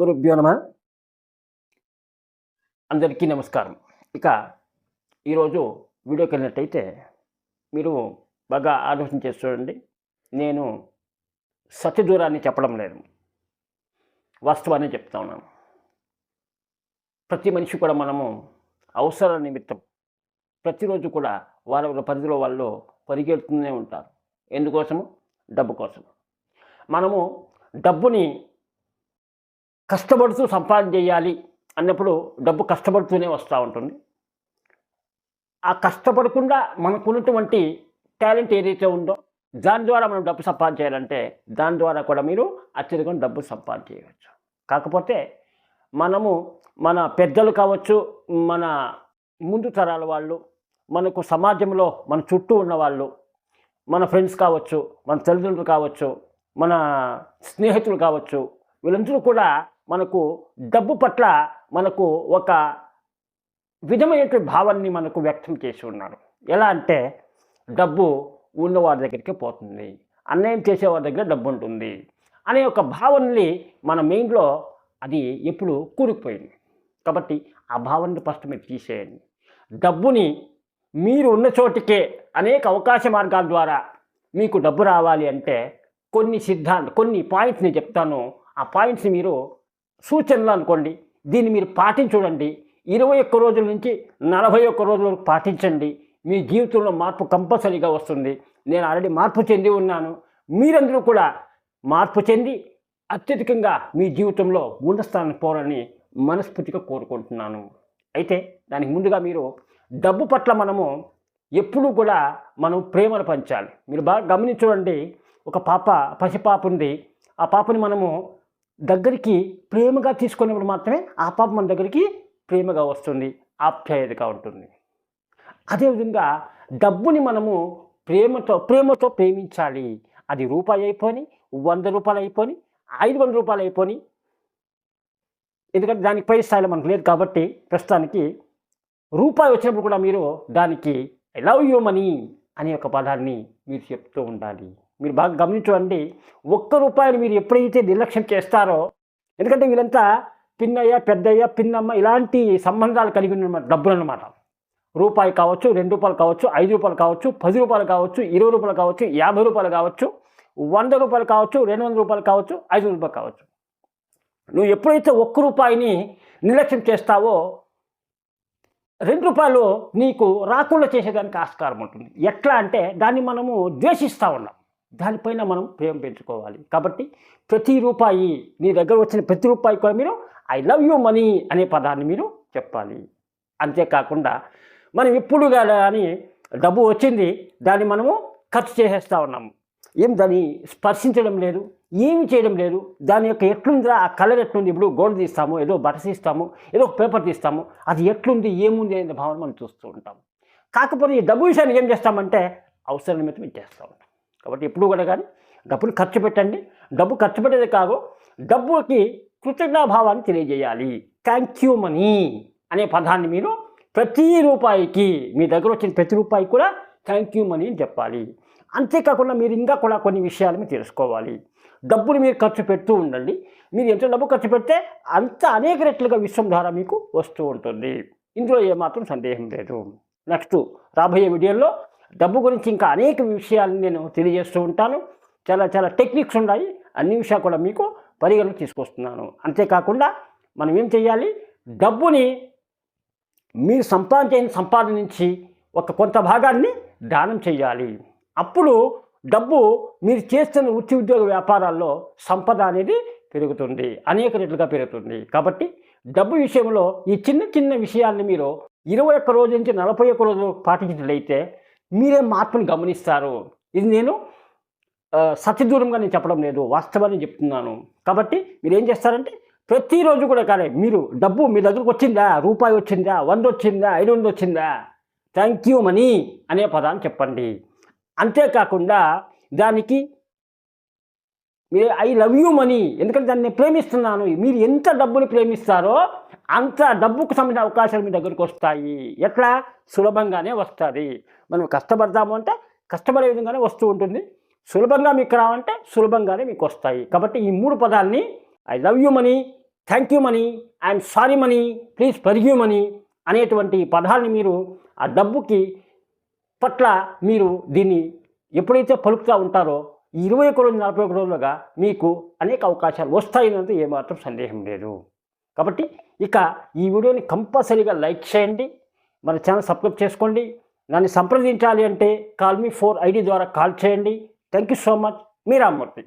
గురుభ్యో నమ. అందరికీ నమస్కారం. ఇక ఈరోజు వీడియోకి వెళ్ళినట్టయితే మీరు బాగా ఆలోచన చేసి చూడండి. నేను సత్య దూరాన్ని చెప్పడం లేదు. వాస్తవాన్ని చెప్తా ఉన్నాను. ప్రతి మనిషి కూడా మనము అవసర నిమిత్తం ప్రతిరోజు కూడా వాళ్ళ పరిధిలో వాళ్ళు పరిగెడుతూనే ఉంటారు. ఎందుకోసము? డబ్బు కోసం మనము డబ్బుని కష్టపడుతూ సంపాదన చేయాలి అన్నప్పుడు డబ్బు కష్టపడుతూనే వస్తూ ఉంటుంది. ఆ కష్టపడకుండా మనకున్నటువంటి టాలెంట్ ఏదైతే ఉందో దాని ద్వారా మనం డబ్బు సంపాదన చేయాలంటే దాని ద్వారా కూడా మీరు అత్యధికంగా డబ్బు సంపాదన చేయవచ్చు కాకపోతే మనము మన పెద్దలు కావచ్చు మన ముందు తరాల వాళ్ళు మనకు సమాజంలో మన చుట్టూ ఉన్న వాళ్ళు మన ఫ్రెండ్స్ కావచ్చు మన తల్లిదండ్రులు కావచ్చు మన స్నేహితులు కావచ్చు వీళ్ళందరూ కూడా మనకు డబ్బు పట్ల మనకు ఒక విధమైనటువంటి భావాన్ని మనకు వ్యక్తం చేసి ఉన్నారు. ఎలా అంటే డబ్బు ఉన్నవారి దగ్గరికి పోతుంది. అన్యాయం చేసేవారి దగ్గర డబ్బు ఉంటుంది అనే ఒక భావనని మన మెయిన్లో అది ఎప్పుడు కూరుకుపోయింది. కాబట్టి ఆ భావనని ఫస్ట్ మీరు తీసేయండి. డబ్బుని మీరు ఉన్న చోటికే అనేక అవకాశ మార్గాల ద్వారా మీకు డబ్బు రావాలి అంటే కొన్ని సిద్ధాంత కొన్ని పాయింట్స్ని చెప్తాను. ఆ పాయింట్స్ని మీరు సూచనలు అనుకోండి. దీన్ని మీరు పాటించుడండి. ఇరవై ఒక్క రోజుల నుంచి నలభై ఒక్క రోజుల వరకు పాటించండి. మీ జీవితంలో మార్పు కంపల్సరీగా వస్తుంది. నేను ఆల్రెడీ మార్పు చెంది ఉన్నాను. మీరందరూ కూడా మార్పు చెంది అత్యధికంగా మీ జీవితంలో ఉన్నస్థానం పోరని మనస్ఫూర్తిగా కోరుకుంటున్నాను. అయితే దానికి ముందుగా మీరు డబ్బు పట్ల మనము ఎప్పుడూ కూడా మనం ప్రేమను పంచాలి. మీరు బాగా గమనించండి ఒక పాప పసిపాప ఉంది. ఆ పాపని మనము దగ్గరికి ప్రేమగా తీసుకునేప్పుడు మాత్రమే ఆ పాప మన దగ్గరికి ప్రేమగా వస్తుంది ఆప్యాయతగా ఉంటుంది. అదేవిధంగా డబ్బుని మనము ప్రేమతో ప్రేమతో ప్రేమించాలి. అది రూపాయి అయిపోని వంద రూపాయలు అయిపోని ఐదు వందల రూపాయలు అయిపోని. ఎందుకంటే దానికి పై స్థాయిలో మనకు లేదు కాబట్టి ప్రస్తుతానికి రూపాయి వచ్చినప్పుడు కూడా మీరు దానికి ఐ లవ్ యూ మనీ అనే ఒక పదాన్ని మీరు చెప్తూ ఉండాలి. మీరు బాగా గమనించండి. ఒక్క రూపాయిని మీరు ఎప్పుడైతే నిర్లక్ష్యం చేస్తారో ఎందుకంటే వీళ్ళంతా పిన్నయ్య పెద్దయ్య పిన్నమ్మ ఇలాంటి సంబంధాలు కలిగి ఉన్న డబ్బులు అన్నమాట రూపాయి కావచ్చు రెండు రూపాయలు కావచ్చు ఐదు రూపాయలు కావచ్చు పది రూపాయలు కావచ్చు ఇరవై రూపాయలు కావచ్చు యాభై రూపాయలు కావచ్చు వంద రూపాయలు కావచ్చు రెండు వందల రూపాయలు కావచ్చు ఐదు రూపాయలు కావచ్చు. నువ్వు ఎప్పుడైతే ఒక్క రూపాయిని నిర్లక్ష్యం చేస్తావో రెండు రూపాయలు నీకు రాకుండా చేసేదానికి ఆస్కారం ఉంటుంది. ఎట్లా అంటే దాన్ని మనము ద్వేషిస్తూ ఉన్నాం. దానిపైన మనం ప్రేమ పెంచుకోవాలి. కాబట్టి ప్రతి రూపాయి నీ దగ్గర వచ్చిన ప్రతి రూపాయి కూడా మీరు ఐ లవ్ యూ మనీ అనే పదాన్ని మీరు చెప్పాలి. అంతేకాకుండా మనం ఎప్పుడు కానీ డబ్బు వచ్చింది దాన్ని మనము ఖర్చు చేసేస్తూ ఉన్నాము ఏం దాన్ని స్పర్శించడం లేదు ఏమి చేయడం లేదు. దాని యొక్క ఎట్లుందిరా ఆ కలర్ ఎట్లుంది ఇప్పుడు గోల్డ్ తీస్తాము ఏదో బటర్స్ తీస్తాము ఏదో పేపర్ తీస్తాము అది ఎట్లుంది ఏముంది అనే భావన మనం చూస్తూ ఉంటాం. కాకపోతే ఈ డబ్బు విషయాన్ని ఏం చేస్తామంటే అవసరం నిమిత్తం చేస్తూ ఉంటాం. కాబట్టి ఎప్పుడు కూడా కానీ డబ్బులు ఖర్చు పెట్టండి. డబ్బు ఖర్చు పెట్టేది కాదు డబ్బుకి కృతజ్ఞాభావాన్ని తెలియజేయాలి. థ్యాంక్ యూ మనీ అనే పదాన్ని మీరు ప్రతి రూపాయికి మీ దగ్గర వచ్చిన ప్రతి రూపాయికి కూడా థ్యాంక్ యూ మనీ అని చెప్పాలి. అంతేకాకుండా మీరు ఇంకా కూడా కొన్ని విషయాలు మీరు తెలుసుకోవాలి. డబ్బులు మీరు ఖర్చు పెడుతూ ఉండండి. మీరు ఎంత డబ్బు ఖర్చు పెడితే అంత అనేక రెట్లుగా విశ్వం ద్వారా మీకు వస్తూ ఉంటుంది. ఇందులో ఏమాత్రం సందేహం లేదు. నెక్స్ట్ రాబోయే వీడియోలో డబ్బు గురించి ఇంకా అనేక విషయాలను నేను తెలియజేస్తూ ఉంటాను. చాలా చాలా టెక్నిక్స్ ఉన్నాయి. అన్ని విషయాలు కూడా మీకు పరిగణన తీసుకొస్తున్నాను. అంతేకాకుండా మనం ఏం చేయాలి డబ్బుని మీరు సంపాదించిన సంపాదన నుంచి ఒక కొంత భాగాన్ని దానం చేయాలి అప్పుడు డబ్బు మీరు చేస్తున్న వృత్తి ఉద్యోగ వ్యాపారాల్లో సంపద అనేది పెరుగుతుంది. అనేక రెట్లుగా పెరుగుతుంది. కాబట్టి డబ్బు విషయంలో ఈ చిన్న చిన్న విషయాల్ని మీరు ఇరవై ఒక్క రోజు నుంచి నలభై ఒక్క రోజు పాటించినట్లయితే మీరే మార్పును గమనిస్తారు. ఇది నేను సత్యదూరంగా నేను చెప్పడం లేదు. వాస్తవాన్ని చెప్తున్నాను. కాబట్టి మీరు ఏం చేస్తారంటే ప్రతిరోజు కూడా కానీ మీరు డబ్బు మీ దగ్గరకు వచ్చిందా? రూపాయి వచ్చిందా? వంద వచ్చిందా? ఐదు వందలు వచ్చిందా? థ్యాంక్ యూ మనీ అనే పదాన్ని చెప్పండి. అంతేకాకుండా దానికి మీరు ఐ లవ్ యూ మనీ ఎందుకంటే దాన్ని ప్రేమిస్తున్నాను. మీరు ఎంత డబ్బుని ప్రేమిస్తారో అంత డబ్బుకు సంబంధించిన అవకాశాలు మీ దగ్గరికి వస్తాయి. ఎట్లా? సులభంగానే వస్తుంది. మనం కష్టపడతాము అంటే కష్టపడే విధంగానే వస్తూ ఉంటుంది. సులభంగా మీకు రావంటే సులభంగానే మీకు వస్తాయి. కాబట్టి ఈ మూడు పదాలని I love you money thank you money I'm sorry money please forgive money అనేటువంటి పదాలని మీరు ఆ డబ్బుకి పట్ల మీరు దీన్ని ఎప్పుడైతే పలుకుతూ ఉంటారో ఈ ఇరవై ఒక రోజు నలభై ఒక రోజులుగా మీకు అనేక అవకాశాలు వస్తాయన్నది ఏమాత్రం సందేహం లేదు. కాబట్టి ఇక ఈ వీడియోని కంపల్సరీగా లైక్ చేయండి మన ఛానల్ సబ్స్క్రైబ్ చేసుకోండి నన్ను సంప్రదించాలి అంటే కాల్ మీ ఫోర్ ఐడి ద్వారా కాల్ చేయండి. Thank you so much. Me Rammurthy